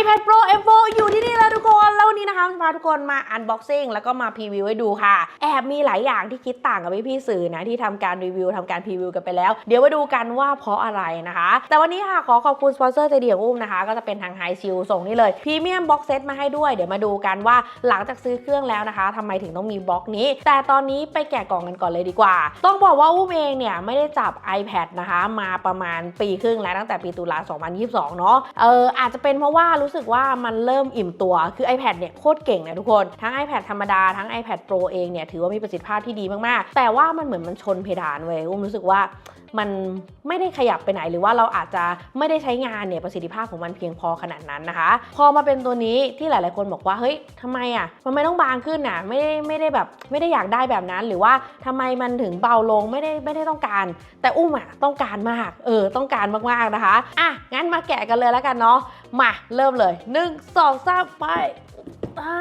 iPad Pro M4 อยู่ที่นี่แล้วทุก วันนี้นะคะพาทุกคนมา unboxing แล้วก็มาพรีวิวให้ดูค่ะ แอบมีหลายอย่างที่คิดต่างกับพี่ๆสื่อนะที่ทำการรีวิวทำการพรีวิวกันไปแล้ว เดี๋ยวมาดูกันว่าเพราะอะไรนะคะ แต่วันนี้ค่ะขอขอบคุณสปอนเซอร์ใจเดียวอุ้มนะคะ ก็จะเป็นทางไฮชิลส่งนี่เลยพรีเมียมบ็อกเซตมาให้ด้วย เดี๋ยวมาดูกันว่าหลังจากซื้อเครื่องแล้วนะคะทำไมถึงต้องมีบล็อกนี้ แต่ตอนนี้ไปแกะกล่องกันก่อนเลยดีกว่า ต้องบอกว่าอุ้มเองเนี่ยไม่ได้จับ iPad นะคะ มาประมาณปีครึ่งแล้วตั้งแต่ปีตุลา2022 เนาะเอออาจจะเป็นเพราะว่ารู้สึกว่ามันเริ่มอิ่มตัวคือ iPad เนี่ยโคตรเก่งนะทุกคน ทั้ง iPad ธรรมดา ทั้ง iPad Pro เองเนี่ยถือว่ามีประสิทธิภาพที่ดีมากๆ แต่ว่ามันเหมือนมันชนเพดานเว้ยอุ้มรู้สึกว่ามันไม่ได้ขยับไปไหนหรือว่าเราอาจจะไม่ได้ใช้งานเนี่ยประสิทธิภาพของมันเพียงพอขนาดนั้นนะคะ พอมาเป็นตัวนี้ที่หลาย ๆ คนบอกว่าเฮ้ยทำไมอะมันไม่ต้องบางขึ้นอะไม่ได้ไม่ได้แบบไม่ได้อยากได้แบบนั้น หรือว่าทำไมมันถึงเบาลงไม่ได้ไม่ได้ต้องการ แต่อุ้มอะต้องการมากเออต้องการมาก ๆ นะคะอะงั้นมาแกะกันเลยแล้วกันเนาะมาเริ่มเลย 1 2 3ไป ตา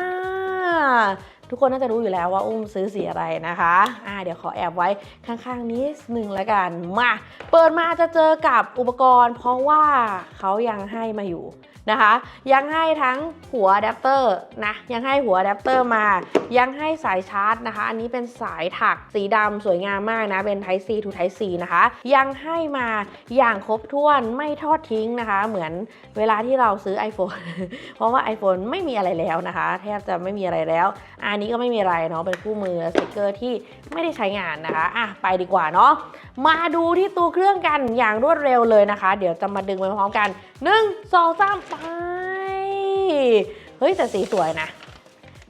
ทุกคนน่าจะรู้อยู่แล้วว่าอุ้มซื้อสีอะไรนะคะอ่าเดี๋ยวขอแอบไว้ข้างๆนี้หนึ่งแล้วกัน มา เปิดมาจะเจอกับอุปกรณ์ เพราะว่าเขายังให้มาอยู่ นะคะ ยังให้ทั้งหัวอะแดปเตอร์นะยังให้หัวอะแดปเตอร์มา ยังให้สายชาร์จนะคะ อันนี้เป็นสายถักสีดำสวยงามมากนะ เป็น Type C to Type C นะคะ ยังให้มาอย่างครบถ้วนไม่ทอดทิ้งนะคะ เหมือนเวลาที่เราซื้อ iPhone เพราะว่า iPhone ไม่มีอะไรแล้วนะคะ แทบจะไม่มีอะไรแล้ว อันนี้ก็ไม่มีอะไรเนาะเป็นคู่มือสติกเกอร์ที่ไม่ได้ใช้งานนะคะอะไปดีกว่าเนาะมาดูที่ตัวเครื่องกันอย่างรวดเร็วเลยนะคะ เดี๋ยวจะมาดึงไปพร้อมกัน 1 2 3ไป เฮ้ย แต่สีสวยนะ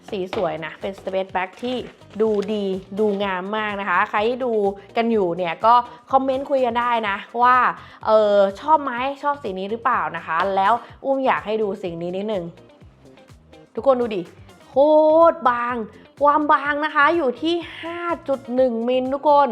สีสวยนะ เป็น Space Back ที่ดูดีดูงามมากนะคะ ใครที่ดูกันอยู่เนี่ยก็คอมเมนต์คุยกันได้นะ ว่าเออชอบไหมชอบสีนี้หรือเปล่านะคะ แล้วอุ้มอยากให้ดูสิ่งนี้นิดนึง ทุกคนดูดิโคตรบาง ความบางนะคะอยู่ที่ 5.1 มิลทุกคน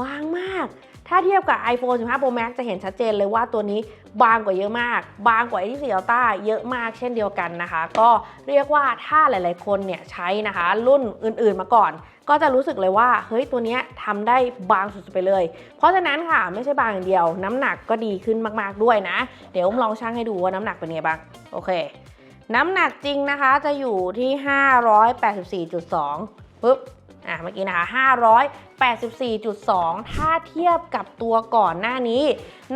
บางมาก ถ้าเทียบกับ iPhone 15 Pro Max จะเห็นชัดเจนเลยว่าตัวนี้บางกว่าเยอะมาก บางกว่า A24 Ultra เยอะมากเช่นเดียวกันนะคะ ก็เรียกว่าถ้าหลาย ๆ คนเนี่ยใช้นะคะ รุ่นอื่น ๆ มาก่อน ก็จะรู้สึกเลยว่า เฮ้ยตัวนี้ทำได้บางสุด ๆ ไปเลย เพราะฉะนั้นค่ะไม่ใช่บางอย่างเดียว น้ำหนักก็ดีขึ้นมาก ๆ ด้วยนะ เดี๋ยวผมลองชั่งให้ดูว่าน้ำหนักเป็นไงบ้าง โอเค น้ำหนักจริงนะคะจะอยู่ที่ 584.2ปึ๊บ อะเมื่อกี้นะคะ584.2 ถ้าเทียบกับตัวก่อนหน้านี้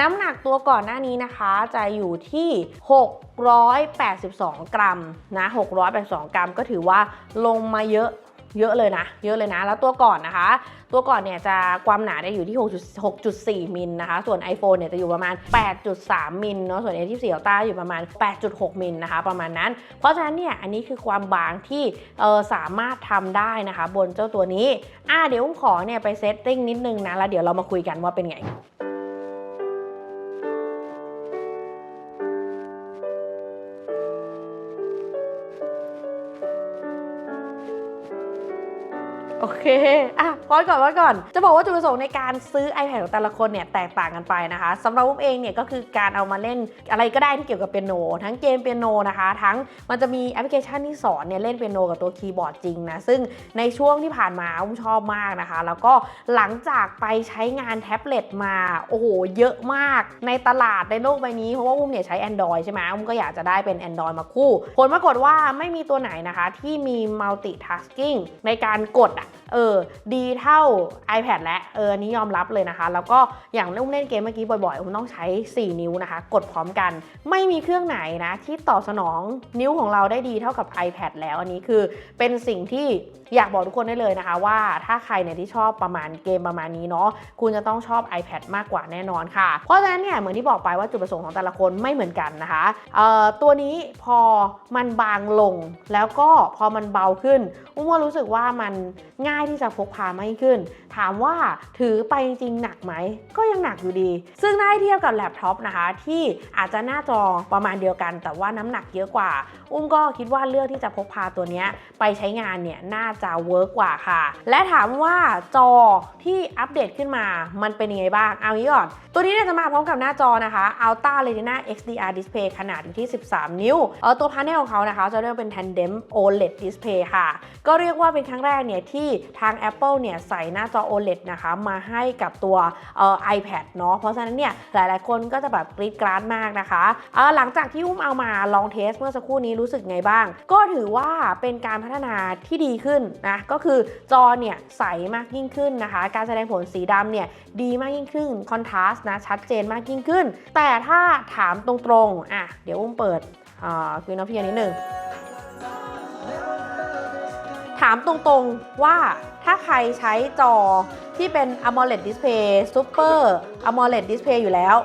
น้ำหนักตัวก่อนหน้านี้นะคะจะอยู่ที่ 682 กรัมนะ682 กรัมก็ถือว่าลงมาเยอะ เยอะเลยนะ เยอะเลยนะ แล้วตัวก่อนนะคะ ตัวก่อนเนี่ยจะความหนาเนี่ยอยู่ที่ 6.4 มิลนะคะ ส่วน iPhone เนี่ยจะอยู่ประมาณ 8.3 มิลเนาะ ส่วน A24 Ultra อยู่ประมาณ 8.6 มิลนะคะ ประมาณนั้น เพราะฉะนั้นเนี่ย อันนี้คือความบางที่เออสามารถทำได้นะคะ บนเจ้าตัวนี้ อ่าเดี๋ยวผมขอเนี่ยไปเซตติ้งนิดนึงนะ แล้วเดี๋ยวเรามาคุยกันว่าเป็นไง โอเค อะ พอดก่อนพอดก่อน จะบอกว่าจุดประสงค์ในการซื้อ iPad ของแต่ละคนเนี่ยแตกต่างกันไปนะคะสำหรับอุ้มเองเนี่ยก็คือการเอามาเล่นอะไรก็ได้ที่เกี่ยวกับเปียโน ทั้งเกมเปียโนนะคะ ทั้งมันจะมีแอปพลิเคชันที่สอนเนี่ยเล่นเปียโนกับตัวคีย์บอร์ดจริงนะ ซึ่งในช่วงที่ผ่านมาอุ้มชอบมากนะคะ แล้วก็หลังจากไปใช้งานแท็บเล็ตมา โอ้โห เยอะมาก ในตลาดในโลกใบนี้ เพราะว่าอุ้มเนี่ยใช้ Android ใช่ไหมอุ้มก็อยากจะได้เป็น Android มาคู่ ผลปรากฏว่าไม่มีตัวไหนนะคะที่มี multitasking ในการกดอะเออดีเท่า iPad และเออนี้ยอมรับเลยนะคะ แล้วก็อย่างเล่นเล่นเกมเมื่อกี้บ่อยๆคุณต้องใช้ 4 นิ้วนะคะ กดพร้อมกัน ไม่มีเครื่องไหนนะที่ตอบสนองนิ้วของเราได้ดีเท่ากับ iPad แล้วอันนี้คือเป็นสิ่งที่อยากบอกทุกคนได้เลยนะคะ ว่าถ้าใครเนี่ยที่ชอบประมาณเกมประมาณนี้เนาะคุณจะต้องชอบ iPad มากกว่าแน่นอนค่ะ เพราะฉะนั้นเนี่ยเหมือนที่บอกไปว่าจุดประสงค์ของแต่ละคนไม่เหมือนกันนะคะเอ่อตัวนี้พอมันบางลงแล้วก็พอมันเบาขึ้นอุ้มว่ารู้สึกว่ามันง่ายที่จะพกพามากยิ่งขึ้น ถามว่าถือไปจริงหนักไหม ก็ยังหนักอยู่ดี ซึ่งถ้าเทียบกับแล็ปท็อปนะคะ ที่อาจจะหน้าจอประมาณเดียวกัน แต่ว่าน้ำหนักเยอะกว่า อุ้มก็คิดว่าเลือกที่จะพกพาตัวนี้ไปใช้งานเนี่ยน่าจะเวิร์กกว่าค่ะ และถามว่าจอที่อัปเดตขึ้นมามันเป็นยังไงบ้าง เอางี้ก่อน ตัวนี้เนี่ยจะมาพร้อมกับหน้าจอนะคะ Ultra Retina XDR Display ขนาดอยู่ที่ 13 นิ้ว เออตัวพาร์เนลของเขานะคะ จะเรียกว่าเป็น Tandem OLED Display ค่ะ ก็เรียกว่าเป็นครั้งแรกเนี่ยที่ทาง Apple เนี่ยใส่หน้าจอ OLED นะคะมาให้กับตัวเอ่อ iPad เนาะเพราะฉะนั้นเนี่ยหลายๆ คนก็จะแบบกรี๊ดกราดมากนะคะเอ่อหลังจากที่อุ้มเอามาลองเทสเมื่อสักครู่นี้รู้สึกไงบ้าง ก็ถือว่าเป็นการพัฒนาที่ดีขึ้นนะก็คือจอเนี่ยใสมากยิ่งขึ้นนะคะ การแสดงผลสีดำเนี่ยดีมากยิ่งขึ้นคอนทราสต์นะชัดเจนมากยิ่งขึ้น แต่ถ้าถามตรงๆอะเดี๋ยวอุ้มเปิดคิวน้ำเพียนิดหนึ่ง ถามตรงๆว่าถ้าใครใช้จอที่เป็น AMOLED Display Super AMOLED Display อยู่แล้ว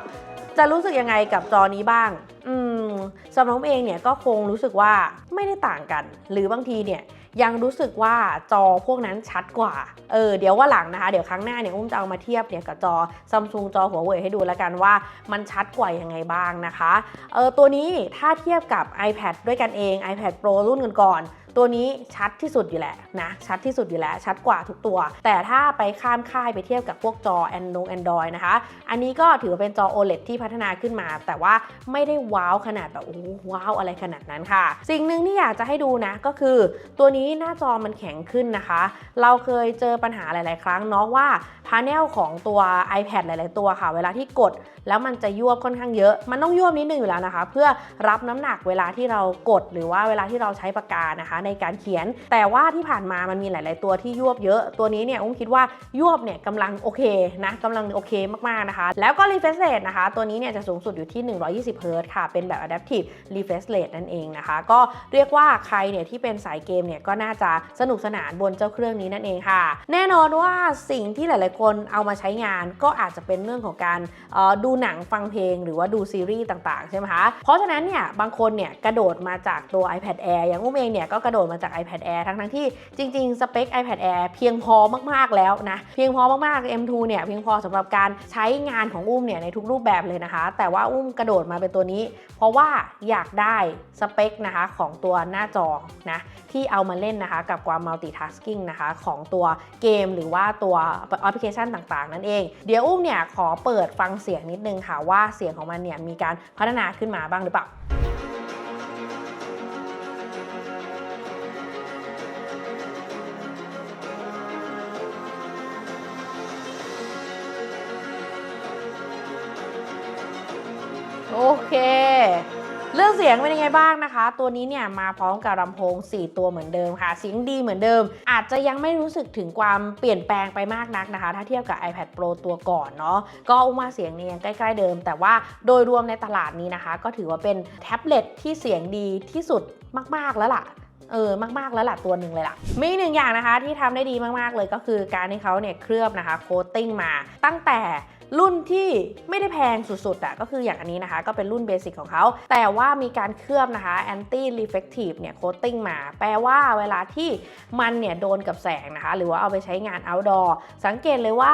จะรู้สึกยังไงกับจอนี้บ้าง อืมสำหรับเองเนี่ยก็คงรู้สึกว่าไม่ได้ต่างกัน หรือบางทีเนี่ยยังรู้สึกว่าจอพวกนั้นชัดกว่า เออเดี๋ยวว่าหลังนะคะ เดี๋ยวครั้งหน้าเนี่ยอุ้มจะเอามาเทียบเนี่ยกับจอซัมซุงจอหัวเว่ยให้ดูแล้วกันว่ามันชัดกว่ายังไงบ้างนะคะ เออตัวนี้ถ้าเทียบกับ iPad ด้วยกันเอง iPad Pro รุ่นก่อนๆ ตัวนี้ชัดที่สุดอยู่แหละนะชัดที่สุดอยู่แล้วชัดกว่าทุกตัว แต่ถ้าไปข้ามค่ายไปเทียบกับพวกจอ Android r o i d นะคะ อันนี้ก็ถือว่าเป็นจอ OLED ที่พัฒนาขึ้นมา แต่ว่าไม่ได้ว้าวขนาดแบบโอ้โหว้าวอะไรขนาดนั้นค่ะ สิ่งหนึ่งที่อยากจะให้ดูนะก็คือ ตัวนี้หน้าจอมันแข็งขึ้นนะคะ เราเคยเจอปัญหาหลาย ๆ ครั้งเนาะว่าพา n e l ของตัว iPad หลาย ๆ ตัวค่ะ เวลาที่กดแล้วมันจะยวบค่อนข้างเยอะ มันต้องยวบนิดนึงอยู่แล้วนะคะ เพื่อรับน้ำหนักเวลาที่เรากดหรือว่าเวลาที่เราใช้ปากกานะคะในการเขียน แต่ว่าที่ผ่านมามันมีหลาย ๆ ตัวที่ยวบเยอะ ตัวนี้เนี่ยอุ้มคิดว่ายวบเนี่ยกำลังโอเคนะกำลังโอเคมาก ๆ นะคะ แล้วก็ refresh rate นะคะ ตัวนี้เนี่ยจะสูงสุดอยู่ที่ 120 Hz ค่ะ เป็นแบบ adaptive refresh rate นั่นเองนะคะ ก็เรียกว่าใครเนี่ยที่เป็นสายเกมเนี่ยก็น่าจะสนุกสนานบนเจ้าเครื่องนี้นั่นเองค่ะ แน่นอนว่าสิ่งที่หลาย ๆ คนเอามาใช้งานก็อาจจะเป็นเรื่องของการออดูหนังฟังเพลง หรือว่าดูซีรีส์ต่าง ๆ ใช่ไหมคะ เพราะฉะนั้นเนี่ยบางคนเนี่ยกระโดดมาจากตัว iPad Air อย่างอุ้มเองเนี่ยก็กระโดดดมาจาก iPad Air ทั้งๆที่จริง ๆ สเปค iPad Air เพียงพอมากๆแล้วนะ เพียงพอมากๆ M2 เนี่ยเพียงพอสำหรับการใช้งานของอุ้มเนี่ยในทุกรูปแบบเลยนะคะ แต่ว่าอุ้มกระโดดมาเป็นตัวนี้ เพราะว่าอยากได้สเปคนะคะของตัวหน้าจอนะที่เอามาเล่นนะคะกับความ multitasking นะคะของตัวเกมหรือว่าตัวแอปพลิเคชันต่างๆ นั่นเอง เดี๋ยวอุ้มเนี่ยขอเปิดฟังเสียงนิดนึงค่ะว่าเสียงของมันเนี่ยมีการพัฒนาขึ้นมาบ้างหรือเปล่า เค เรื่องเสียงเป็นยังไงบ้างนะคะ ตัวนี้เนี่ยมาพร้อมกับลำโพง 4 ตัวเหมือนเดิมค่ะเสียงดีเหมือนเดิม อาจจะยังไม่รู้สึกถึงความเปลี่ยนแปลงไปมากนักนะคะ ถ้าเทียบกับ iPad Pro ตัวก่อนเนาะก็อุ้มว่าเสียงเนี่ยยังใกล้ๆเดิม แต่ว่าโดยรวมในตลาดนี้นะคะ ก็ถือว่าเป็นแท็บเล็ตที่เสียงดีที่สุดมากๆแล้วล่ะเออมาก ๆ แล้วล่ะตัวหนึ่งเลยล่ะ มีหนึ่งอย่างนะคะที่ทำได้ดีมาก ๆ เลยก็คือการที่เขาเนี่ยเคลือบนะคะโคตติ้งมาตั้งแต่ รุ่นที่ไม่ได้แพงสุดๆอะก็คืออย่างอันนี้นะคะ ก็เป็นรุ่นเบสิกของเขา แต่ว่ามีการเคลือบนะคะ anti reflective เนี่ยโคตติ้งมา แปลว่าเวลาที่มันเนี่ยโดนกับแสงนะคะ หรือว่าเอาไปใช้งาน outdoor สังเกตเลยว่า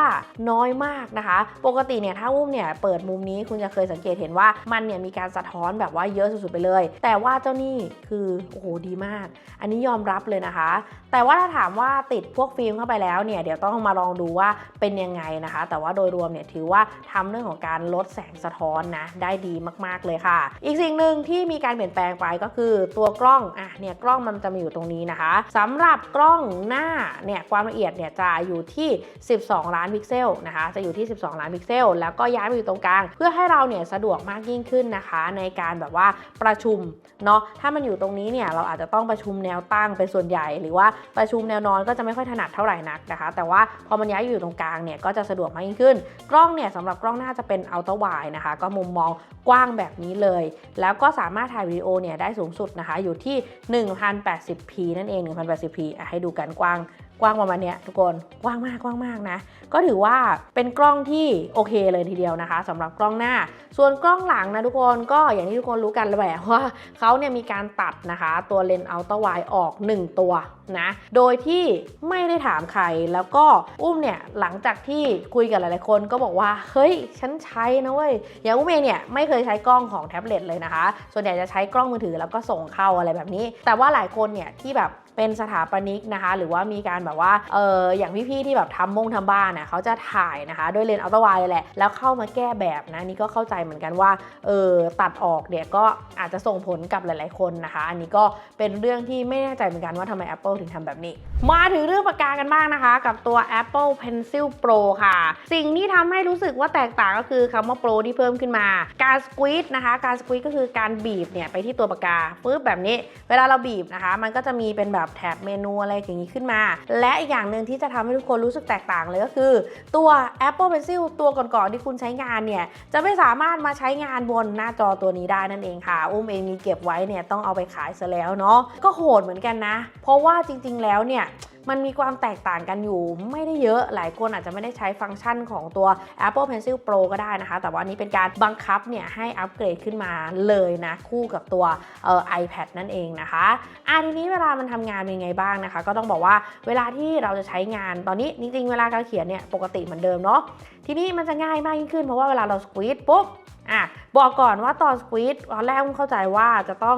น้อยมากนะคะ ปกติเนี่ยถ้าอุ้มเนี่ยเปิดมุมนี้คุณจะเคยสังเกตเห็นว่ามันเนี่ยมีการสะท้อนแบบว่าเยอะสุดๆไปเลย แต่ว่าเจ้านี่คือโอ้โหดีมาก อันนี้ยอมรับเลยนะคะ แต่ว่าถ้าถามว่าติดพวกฟิล์มเข้าไปแล้วเนี่ยเดี๋ยวต้องมาลองดูว่าเป็นยังไงนะคะ แต่ว่าโดยรวมเนี่ยถือว่าทำเรื่องของการลดแสงสะท้อนนะได้ดีมากๆเลยค่ะ อีกสิ่งหนึ่งที่มีการเปลี่ยนแปลงไปก็คือตัวกล้องอะเนี่ยกล้องมันจะมาอยู่ตรงนี้นะคะสำหรับกล้องหน้าเนี่ยความละเอียดเนี่ยจะอยู่ที่ 12 ล้านพิกเซลนะคะจะอยู่ที่ 12 ล้านพิกเซลแล้วก็ย้ายมาอยู่ตรงกลาง เพื่อให้เราเนี่ยสะดวกมากยิ่งขึ้นนะคะ ในการแบบว่าประชุมเนาะถ้ามันอยู่ตรงนี้เนี่ยเราอาจจะต้องประชุมแนวตั้งเป็นส่วนใหญ่ หรือว่าประชุมแนวนอนก็จะไม่ค่อยถนัดเท่าไหร่นักนะคะ แต่ว่าพอมันย้ายอยู่ตรงกลางเนี่ยก็จะสะดวกมากยิ่งขึ้น กล้องเนี่ยสำหรับกล้องหน้าจะเป็นอัลตร้าไวนะคะ ก็มุมมองกว้างแบบนี้เลย แล้วก็สามารถถ่ายวิดีโอเนี่ยได้สูงสุดนะคะ อยู่ที่ 1080p นั่นเอง 1080p ให้ดูกันกว้าง กว้างประมาณเนี้ยทุกคนกว้างมากกว้างมากนะ ก็ถือว่าเป็นกล้องที่โอเคเลยทีเดียวนะคะสำหรับกล้องหน้า ส่วนกล้องหลังนะทุกคนก็อย่างที่ทุกคนรู้กันแหละว่าเขาเนี่ยมีการตัดนะคะ ตัวเลนส์อัลตร้าไวออก 1 ตัวนะ โดยที่ไม่ได้ถามใครแล้วก็อุ้มเนี่ยหลังจากที่คุยกับหลายๆคนก็บอกว่า เฮ้ย ฉันใช้นะเว้ยอย่างอุ้มเองเนี่ยไม่เคยใช้กล้องของแท็บเล็ตเลยนะคะ ส่วนใหญ่จะใช้กล้องมือถือแล้วก็ส่งเข้าอะไรแบบนี้ แต่ว่าหลายคนเนี่ยที่แบบ เป็นสถาปนิกนะคะ หรือว่ามีการแบบว่าเอออย่างพี่ๆที่แบบทำมงทำบ้านน่ะเขาจะถ่ายนะคะ ด้วยเลนส์อัลตร้าไวด์แหละ แล้วเข้ามาแก้แบบนะนี่ก็เข้าใจเหมือนกันว่าเออตัดออกเนี่ยก็อาจจะส่งผลกับหลายๆคนนะคะ อันนี้ก็เป็นเรื่องที่ไม่แน่ใจเหมือนกันว่าทำไม Apple ถึงทำแบบนี้ มาถึงเรื่องปากกากันบ้างนะคะ กับตัว Apple Pencil Pro ค่ะ สิ่งที่ทำให้รู้สึกว่าแตกต่างก็คือคำว่า Pro ที่เพิ่มขึ้นมา การสควีตนะคะ การสควีตก็คือการบีบเนี่ยไปที่ตัวปากกาปึ๊บแบบนี้ เวลาเราบีบนะคะ มันก็จะมีเป็นแบบแถบเมนูอะไรอย่างนี้ขึ้นมา และอีกอย่างหนึ่งที่จะทำให้ทุกคนรู้สึกแตกต่างเลยก็คือ ตัว Apple Pencil ตัวก่อนๆที่คุณใช้งานเนี่ย จะไม่สามารถมาใช้งานบนหน้าจอตัวนี้ได้นั่นเองค่ะ อุ้มเองมีเก็บไว้เนี่ยต้องเอาไปขายซะแล้วเนาะก็โหดเหมือนกันนะ เพราะว่าจริง ๆ แล้วเนี่ย มันมีความแตกต่างกันอยู่ไม่ได้เยอะ หลายคนอาจจะไม่ได้ใช้ฟังก์ชันของตัว Apple Pencil Pro ก็ได้นะคะ แต่ว่านี้เป็นการบังคับเนี่ยให้อัปเกรดขึ้นมาเลยนะ คู่กับตัวเอ่อ iPad นั่นเองนะคะอะทีนี้เวลามันทำงานเป็นไงบ้างนะคะ ก็ต้องบอกว่าเวลาที่เราจะใช้งานตอนนี้จริงๆเวลาการเขียนเนี่ยปกติเหมือนเดิมเนาะทีนี้มันจะง่ายมากยิ่งขึ้นเพราะว่าเวลาเราสควีตปุ๊บอะบอกก่อนว่าตอนสควีตตอนแรกผมเข้าใจว่าจะต้อง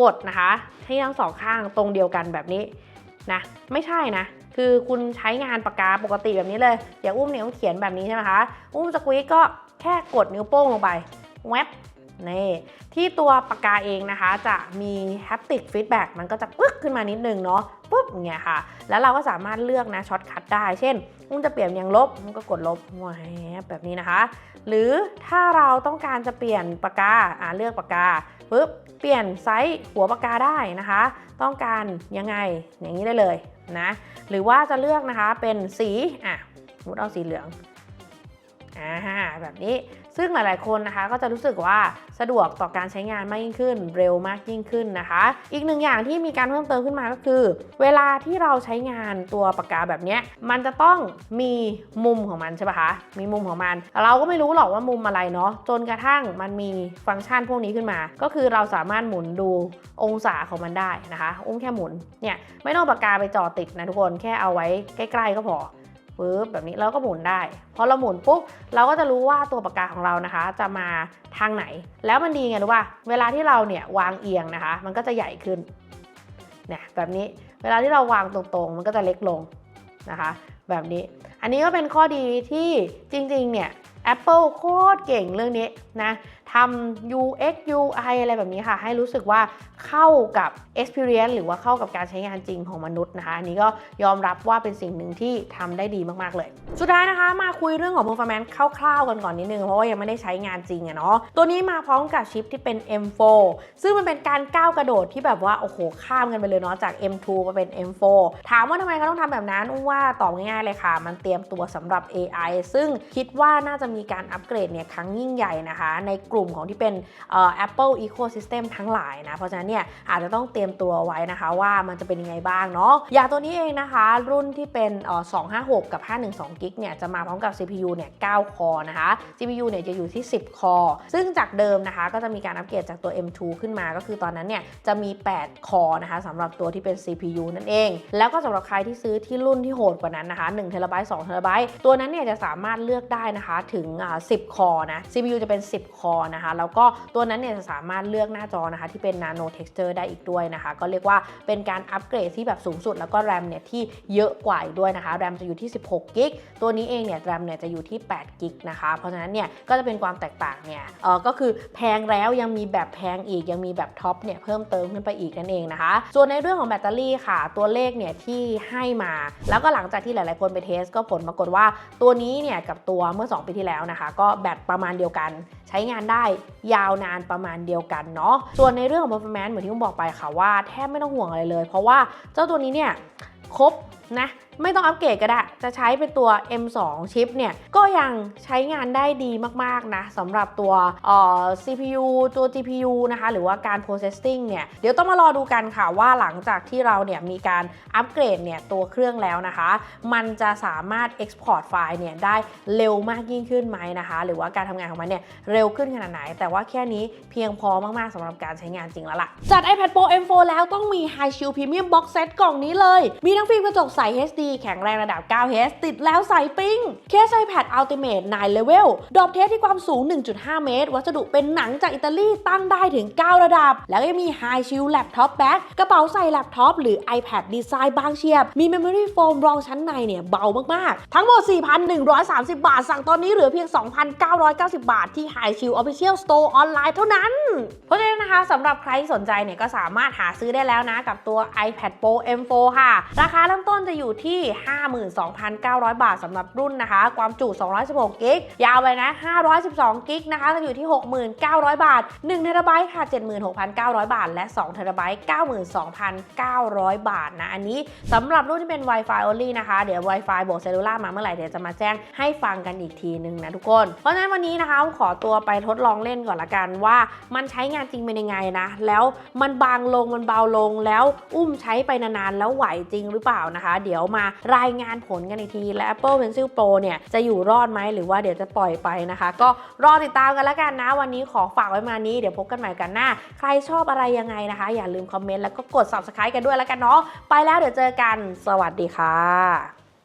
กดนะคะ ให้ทั้งสองข้างตรงเดียวกันแบบนี้ นะไม่ใช่นะ คือคุณใช้งานปากกาปกติแบบนี้เลยอย่างอุ้มเนี่ยอุ้มเขียนแบบนี้ใช่ไหมคะอุ้มสควีตก็แค่กดนิ้วโป้งลงไปแวบนี่ที่ตัวปากกาเองนะคะ จะมี haptic feedback มันก็จะปึ๊กขึ้นมานิดนึงเนาะปุ๊บอย่างเงี้ยค่ะ แล้วเราก็สามารถเลือกนะช็อตคัทได้ เช่นอุ้มจะเปลี่ยนอย่างลบอุ้มก็กดลบแวแบบนี้นะคะ หรือถ้าเราต้องการจะเปลี่ยนปากกาอ่าเลือกปากกา ปุ๊บเปลี่ยนไซส์หัวปากกาได้นะคะ ต้องการยังไงอย่างนี้ได้เลยนะหรือว่าจะเลือกนะคะเป็นสีอะสมมติเอาสีเหลืองอ่าแบบนี้ ซึ่งหลายๆ คนนะคะก็จะรู้สึกว่าสะดวกต่อการใช้งานมากยิ่งขึ้น เร็วมากยิ่งขึ้นนะคะ อีกหนึ่งอย่างที่มีการเพิ่มเติมขึ้นมาก็คือ เวลาที่เราใช้งานตัวปากกาแบบนี้มันจะต้องมีมุมของมันใช่ปะคะ มีมุมของมัน เราก็ไม่รู้หรอกว่ามุมอะไรเนาะจนกระทั่งมันมีฟังก์ชันพวกนี้ขึ้นมา ก็คือเราสามารถหมุนดูองศาของมันได้นะคะอุ้มแค่หมุนเนี่ยไม่ต้องปากกาไปจ่อติดนะทุกคนแค่เอาไว้ใกล้ ๆ ก็พอ ปึ๊บแบบนี้เราก็หมุนได้ พอเราหมุนปุ๊บเราก็จะรู้ว่าตัวปากกาของเรานะคะ จะมาทางไหน แล้วมันดีไงรู้ป่ะเวลาที่เราเนี่ยวางเอียงนะคะ มันก็จะใหญ่ขึ้นเนี่ยแบบนี้เวลาที่เราวางตรงๆ มันก็จะเล็กลงนะคะ แบบนี้อันนี้ก็เป็นข้อดีที่จริงๆเนี่ย Apple โคตรเก่งเรื่องนี้นะทำ UX UI อะไรแบบนี้ค่ะ ให้รู้สึกว่าเข้ากับ experience หรือว่าเข้ากับการใช้งานจริงของมนุษย์นะคะ อันนี้ก็ยอมรับว่าเป็นสิ่งหนึ่งที่ทำได้ดีมาก ๆ เลย สุดท้ายนะคะมาคุยเรื่องของ performance คร่าวๆกันก่อนนิดนึง เพราะว่ายังไม่ได้ใช้งานจริงอะเนาะตัวนี้มาพร้อมกับชิปที่เป็น M4 ซึ่งมันเป็นการก้าวกระโดดที่แบบว่า โอ้โห ข้ามกันไปเลยเนาะจาก M2 มาเป็น M4 ถามว่าทำไมเขาต้องทำแบบนั้นว่าตอบง่ายๆเลยค่ะ มันเตรียมตัวสำหรับ AI ซึ่งคิดว่าน่าจะมีการอัปเกรดเนี่ยครั้งยิ่งใหญ่นะคะในกลุ่มของที่เป็น Apple Ecosystem ทั้งหลายนะ เพราะฉะนั้นเนี่ยอาจจะต้องเตรียมตัวไว้นะคะว่ามันจะเป็นยังไงบ้างเนาะอย่างตัวนี้เองนะคะ รุ่นที่เป็น256 กับ 512กิกเนี่ยจะมาพร้อมกับ CPU เนี่ย9คอนะคะ CPU เนี่ยจะอยู่ที่ 10 คอ ซึ่งจากเดิมนะคะก็จะมีการอัปเกรดจากตัว M2 ขึ้นมา ก็คือตอนนั้นเนี่ยจะมี 8 คอนะคะสำหรับตัวที่เป็น CPU นั่นเอง แล้วก็สำหรับใครที่ซื้อที่รุ่นที่โหดกว่านั้นนะคะ1 t b 2 t b ตัวนั้นเนี่ยจะสามารถเลือกได้นะคะถึง 10 คอนะ CPU จะเป็น 10 คอนะคะ แล้วก็ตัวนั้นเนี่ยจะสามารถเลือกหน้าจอนะคะ ที่เป็น Nano Texture ได้อีกด้วยนะคะ ก็เรียกว่าเป็นการอัปเกรดที่แบบสูงสุด แล้วก็แรมเนี่ยที่เยอะกว่าอีกด้วยนะคะแรมจะอยู่ที่ 16กิกตัวนี้เองเนี่ยแรมเนี่ยจะอยู่ที่8กิกนะคะ เพราะฉะนั้นเนี่ยก็จะเป็นความแตกต่างเนี่ยเออก็คือแพงแล้วยังมีแบบแพงอีกยังมีแบบท็อปเนี่ยเพิ่มเติมขึ้นไปอีกนั่นเองนะคะ ส่วนในเรื่องของแบตเตอรี่ค่ะ ตัวเลขเนี่ยที่ให้มา แล้วก็หลังจากที่หลาย ๆ คนไปเทสก็ผลปรากฏว่าตัวนี้เนี่ยกับตัวเมื่อ 2 ปีที่แล้วนะคะ ก็แบตประมาณเดียวกันใช้งานได้ยาวนานประมาณเดียวกันเนาะ ส่วนในเรื่องของ performance เหมือนที่ผมบอกไปค่ะว่าแทบไม่ต้องห่วงอะไรเลย เพราะว่าเจ้าตัวนี้เนี่ยครบ นะไม่ต้องอัปเกรดก็ได้ จะใช้เป็นตัว M2 ชิปเนี่ย ก็ยังใช้งานได้ดีมากๆนะสำหรับตัวออ CPU ตัว GPU นะคะ หรือว่าการ processing เนี่ย เดี๋ยวต้องมารอดูกันค่ะว่าหลังจากที่เราเนี่ยมีการอัปเกรดเนี่ยตัวเครื่องแล้วนะคะ มันจะสามารถ export ไฟล์เนี่ยได้เร็วมากยิ่งขึ้นไหมนะคะ หรือว่าการทำงานของมันเนี่ยเร็วขึ้นขนาดไหน แต่ว่าแค่นี้เพียงพอมากๆสำหรับการใช้งานจริงแล้วล่ะจัด iPad Pro M4 แล้วต้องมี High Shield Premium Box Set กล่องนี้เลย มีทั้งฟิล์มกระจกใส HD แข็งแรงระดับ 9Hz ติดแล้วใสปิ้ง เคส iPad Ultimate 9 Level ดรอปเทสที่ความสูง 1.5 เมตร วัสดุเป็นหนังจากอิตาลีตั้งได้ถึง 9 ระดับ แล้วก็มี High Shield Laptop Bag กระเป๋าใส่แล็ปท็อปหรือ iPad ดีไซน์บางเฉียบ มี Memory Foam รองชั้นในเนี่ยเบามาก ๆ ทั้งหมด 4,130 บาท สั่งตอนนี้เหลือเพียง 2,990 บาทที่ High Shield Official Store ออนไลน์เท่านั้น เพราะฉะนั้นนะคะสำหรับใครที่สนใจเนี่ยก็สามารถหาซื้อได้แล้วนะกับตัว iPad Pro M4 ค่ะ ราคาเริ่มต้นจะอยู่ที่ 52,900 บาทสำหรับรุ่นนะคะ ความจุ 216กิกยาวไปนะ 512กิกนะคะจะอยู่ที่ 69,000 บาท1เทราไบต์ค่ะ 76,900 บาท และ2เทราไบต์92,900 บาทนะ อันนี้สำหรับรุ่นที่เป็น Wi-Fi only นะคะ เดี๋ยว Wi-Fi บวกเซลลูล่ามาเมื่อไหร่ เดี๋ยวจะมาแจ้งให้ฟังกันอีกทีหนึ่งนะทุกคน เพราะฉะนั้นวันนี้นะคะขอตัวไปทดลองเล่นก่อนละกันว่ามันใช้งานจริงเป็นยังไงนะ แล้วมันบางลงมันเบาลงแล้วอุ้มใช้ไปนานๆแล้วไหวจริงหรือเปล่านะคะเดี๋ยวมารายงานผลกันอีกที และ Apple Pencil Pro เนี่ยจะอยู่รอดไหมหรือว่าเดี๋ยวจะปล่อยไปนะคะ ก็รอติดตามกันแล้วกันนะ วันนี้ขอฝากไว้มานี้เดี๋ยวพบกันใหม่กันหน้า ใครชอบอะไรยังไงนะคะ อย่าลืมคอมเมนต์แล้วก็กด subscribe กันด้วยแล้วกันเนาะไปแล้วเดี๋ยวเจอกัน สวัสดีค่ะ